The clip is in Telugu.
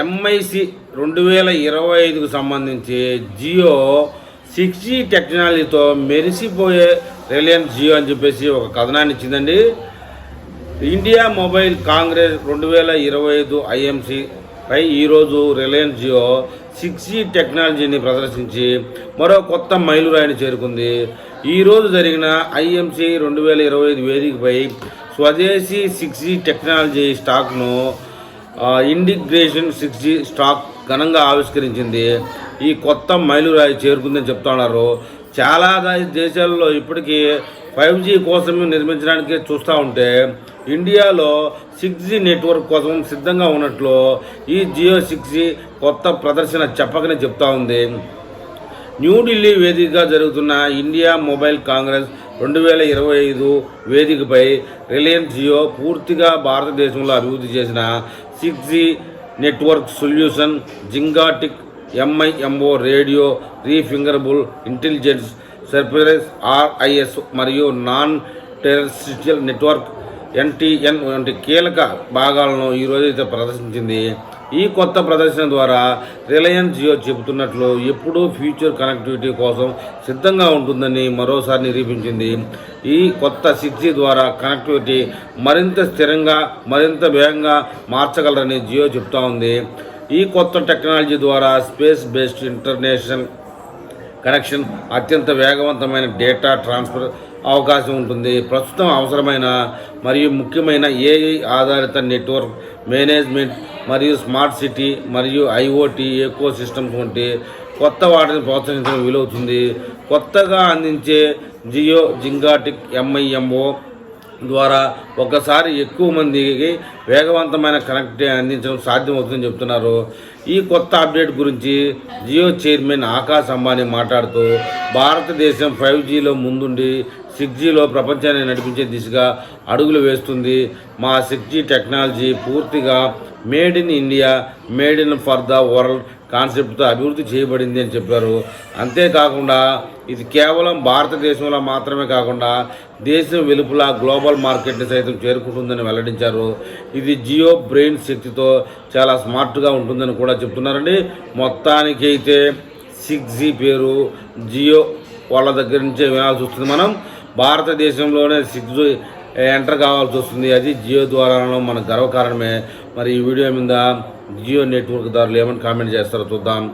ఎంఐసి రెండు వేల ఇరవై ఐదుకు సంబంధించి జియో సిక్స్ జీ టెక్నాలజీతో మెరిసిపోయే రిలయన్స్ జియో అని చెప్పేసి ఒక కథనాన్ని ఇచ్చిందండి. ఇండియా మొబైల్ కాంగ్రెస్ రెండు వేల ఇరవై ఐదు ఐఎంసి పై ఈరోజు రిలయన్స్ జియో సిక్స్ జీ టెక్నాలజీని ప్రదర్శించి మరో కొత్త మైలురాయిని చేరుకుంది. ఈరోజు జరిగిన ఐఎంసి రెండు వేల ఇరవై ఐదు వేదికపై స్వదేశీ సిక్స్ జీ టెక్నాలజీ స్టాక్ను ఇండిగ్రేషన్ సిక్స్ జీ స్టాక్ ఘనంగా ఆవిష్కరించింది. ఈ కొత్త మైలురాయి చేరుకుందని చెప్తా ఉన్నారు చాలా దేశాల్లో ఇప్పటికీ ఫైవ్ జీ కోసం నిర్మించడానికి చూస్తూ ఉంటే ఇండియాలో సిక్స్ జీ నెట్వర్క్ కోసం సిద్ధంగా ఉన్నట్లు ఈ జియో సిక్స్ జీ కొత్త ప్రదర్శన చెప్పకనే చెప్తా ఉంది. న్యూఢిల్లీ వేదికగా జరుగుతున్న ఇండియా మొబైల్ కాంగ్రెస్ రెండు వేల ఇరవై ఐదు వేదికపై రిలయన్స్ జియో పూర్తిగా భారతదేశంలో అభివృద్ధి చేసిన six G network solution gigantic MIMO radio reconfigurable intelligence surface RIS మరియు నాన్ టెరెస్ట్రియల్ నెట్వర్క్ ఎన్టీఎన్ వంటి కీలక భాగాలను ఈరోజైతే అయితే ప్రదర్శించింది. ఈ కొత్త ప్రదర్శన ద్వారా రిలయన్స్ జియో చెబుతున్నట్లు ఎప్పుడూ ఫ్యూచర్ కనెక్టివిటీ కోసం సిద్ధంగా ఉంటుందని మరోసారి నిరూపించింది. ఈ కొత్త సిక్స్ ద్వారా కనెక్టివిటీ మరింత స్థిరంగా మరింత వేగంగా మార్చగలరని జియో చెప్తా ఉంది. ఈ కొత్త టెక్నాలజీ ద్వారా స్పేస్ బేస్డ్ ఇంటర్నేషనల్ కనెక్షన్ అత్యంత వేగవంతమైన డేటా ట్రాన్స్ఫర్ అవకాశం ఉంటుంది. ప్రస్తుతం అవసరమైన మరియు ముఖ్యమైన ఏఐ ఆధారిత నెట్వర్క్ మేనేజ్మెంట్ మరియు స్మార్ట్ సిటీ మరియు ఐఓటీ ఎకో సిస్టమ్స్ వంటి కొత్త వాటిని ప్రోత్సహించడం వీలవుతుంది. కొత్తగా అందించే జియో జింగాటిక్ ఎంఐఎంఓ ద్వారా ఒకసారి ఎక్కువ మందికి వేగవంతమైన కనెక్ట్ అందించడం సాధ్యమవుతుందని చెబుతున్నారు ఈ కొత్త అప్డేట్ గురించి జియో చైర్మన్ ఆకాశ్ అంబానీ మాట్లాడుతూ భారతదేశం ఫైవ్ జీలో ముందుండి సిక్స్ జీలో ప్రపంచాన్ని నడిపించే దిశగా అడుగులు వేస్తుంది. మా సిక్స్ జీ టెక్నాలజీ పూర్తిగా made in India made in for the world కాన్సెప్ట్తో అభివృద్ధి చేయబడింది అని చెప్పారు. అంతేకాకుండా ఇది కేవలం భారతదేశంలో మాత్రమే కాకుండా దేశం వెలుపల గ్లోబల్ మార్కెట్ని సైతం చేరుకుంటుందని వెల్లడించారు. ఇది జియో బ్రెయిన్ శక్తితో చాలా స్మార్ట్గా ఉంటుందని కూడా చెప్తున్నారండి. మొత్తానికి అయితే సిక్స్ జీ పేరు జియో వాళ్ళ దగ్గర నుంచే వినాల్సి వస్తుంది మనం. భారతదేశంలోనే సిక్స్ జీ ఎంటర్ కావాల్సి వస్తుంది. అది జియో ద్వారా మన గర్వకారణమే. మరి ఈ వీడియో మీద జియో నెట్వర్క్ దారులు ఏమని కామెంట్ చేస్తారో చూద్దాం.